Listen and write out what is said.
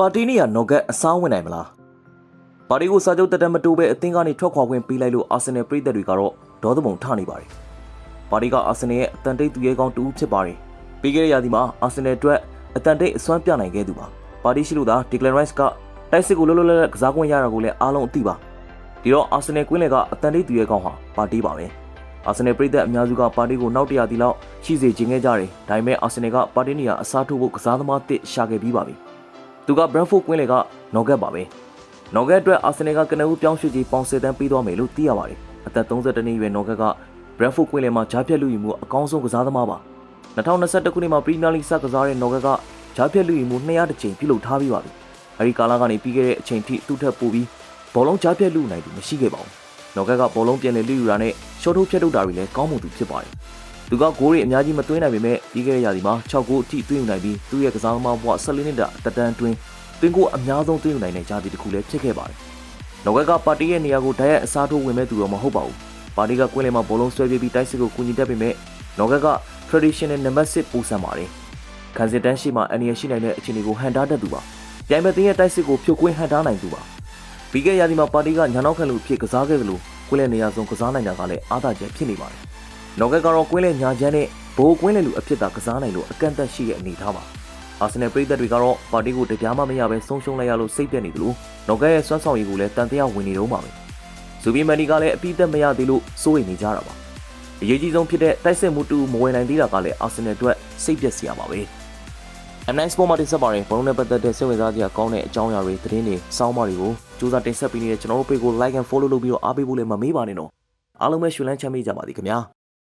ပါတီနီယာနော်ဂတ်အစားဝင်နိုင်မလားပါတီကိုစာချုပ်တက်တက်မတိုးပဲအသင်းကနေထွက်ခွာခွင့်ပေးလိုက်လို့အာဆင်နယ်ပရိသတ်တွေကတော့ဒေါသပုံထနေပါတယ်ပါတီကအာဆင်နယ်ရဲ့အတန်တိတ်သူရဲကောင်းတူဖြစ်ပါတယ်ပြီးခဲ့တဲ့ရာသီမှာအာဆင်နယ်အတွက်အတန်တိတ်အစွမ်းပြနိုင်ခဲ့သူပါပါတီရှိလို့သာဒီကလန်ရိုက်စ်ကတိုက်စစ်ကိုလွတ်လွတ်လပ်လပ်ကစားခွင့်ရတာကိုလည်းအားလုံးအသိပါဒီတော့အာဆင်နယ်ကွင်းလယ်ကအတန်တိတ်သူရဲကောင်းဟာပါတီပါပဲအာဆင်နယ်ပရိသတ်အများစုကပါတီကိုနောက်တရာတီလောက်ရှိစေခြင်းခဲ့ကြတယ်ဒါပေမဲ့အာဆင်နယ်ကပါတီနီယာအစားထိုးဖို့ကစားသမားတစ်ရှာခဲ့ပြီးပါပြီ သူက Brentford ကွင်းလေကနော်ဂတ်ပါပဲနော်ဂတ်အတွက်အာဆင်နယ်ကကနဦးပြောင်းရွှေ့ကြီးပေါင်စစ်တန်းပေးသွားမယ်လို့သိရပါတယ်အသက်32နှစ်အရွယ်နော်ဂတ်က Brentford ကွင်းလေမှာဂျားဖြတ်လူယူမှုအကောင်းဆုံးကစားသမားပါ2021ခုနှစ်မှာ Premier League စကစားတဲ့နော်ဂတ်ကဂျားဖြတ်လူယူမှု200တကြိမ်ပြုလုပ်ထားပြီးပါပြီအဲဒီကာလကနေပြီးခဲ့တဲ့အချိန်ထိသူ့ထက်ပိုပြီးဘောလုံးဂျားဖြတ်လူနိုင်သူမရှိခဲ့ပါဘူးနော်ဂတ်ကဘောလုံးပြန်လည်လူယူတာနဲ့ရှော့ထုတ်ဖြတ်ထုတ်တာတွေလည်းကောင်းမှုသူဖြစ်ပါတယ် သူကဂိုးတွေအများကြီးမသွင်းနိုင်ပေမဲ့ပြီးခဲ့တဲ့ရာသီမှာ6ဂိုးအထိသွင်းယူနိုင်ပြီးသူ့ရဲ့ကစားသမားဘဝ14နှစ်တာတက်တန်းတွင်းသွင်းကိုအများဆုံးသွင်းယူနိုင်တဲ့ဂျာတီတစ်ခုလည်းဖြစ်ခဲ့ပါတယ်။နောက်ကကပါတီရဲ့နေရာကိုဓာတ်ရိုက်အစားထိုးဝင်မဲ့သူတော့မဟုတ်ပါဘူး။ပါတီကကွင်းလယ်မှာဘောလုံးဆွဲပြေးပြီးတိုက်စစ်ကိုကူညီတတ်ပေမဲ့နောက်ကက traditional number 6ပုံစံပါတယ်။ခံစစ်တန်းရှိမှအန်ရရှိနိုင်တဲ့အခြေအနေကိုဟန်တားတတ်သူပါ။ပြိုင်မဲ့တင်းရဲ့တိုက်စစ်ကိုဖြုတ်ကွင်းဟန်တားနိုင်သူပါ။ပြီးခဲ့ရာသီမှာပါတီကညာနောက်ခံလူဖြစ်ကစားခဲ့သလိုကွင်းလယ်နေရာဆုံးကစားနိုင်တာကလည်းအားသာချက်ဖြစ်နေပါတယ်။ နော်ဂတ်ကတော့ကွင်းလေညာချမ်းနဲ့ဘိုးကွင်းလေလူအဖြစ်သာကစားနိုင်လို့အကန့်အသတ်ရှိတဲ့အနေထားပါအာဆင်နယ်ပရိသတ်တွေကတော့ပါတီကိုတရားမှမရပဲဆုံးရှုံးလိုက်ရလို့စိတ်ပြက်နေတယ်လို့နော်ဂတ်ရဲ့စွမ်းဆောင်ရည်ကိုလည်းတန်တရားဝင်နေတော့ပါပဲဇူဘီမန်နီကလည်းအပိသက်မရသေးလို့စိုးရိမ်နေကြတာပါအရေးကြီးဆုံးဖြစ်တဲ့တိုက်စစ်မှုတူမဝင်နိုင်သေးတာကလည်းအာဆင်နယ်အတွက်စိတ်ပြက်စရာပါပဲ M9 Sport မှာတင်ဆက်ပါတယ်ဘလုံးနဲ့ပတ်သက်တဲ့စိတ်ဝင်စားစရာကောင်းတဲ့အကြောင်းအရာတွေသတင်းတွေစောင်းမတွေကိုစူးစမ်းတင်ဆက်ပေးနေတဲ့ကျွန်တော်တို့ပေကို like and follow လုပ်ပြီးတော့အားပေးဖို့လည်းမမေ့ပါနဲ့နော်အားလုံးပဲရှင်လန်းချမ်းမြေ့ကြပါသည်ခင်ဗျာ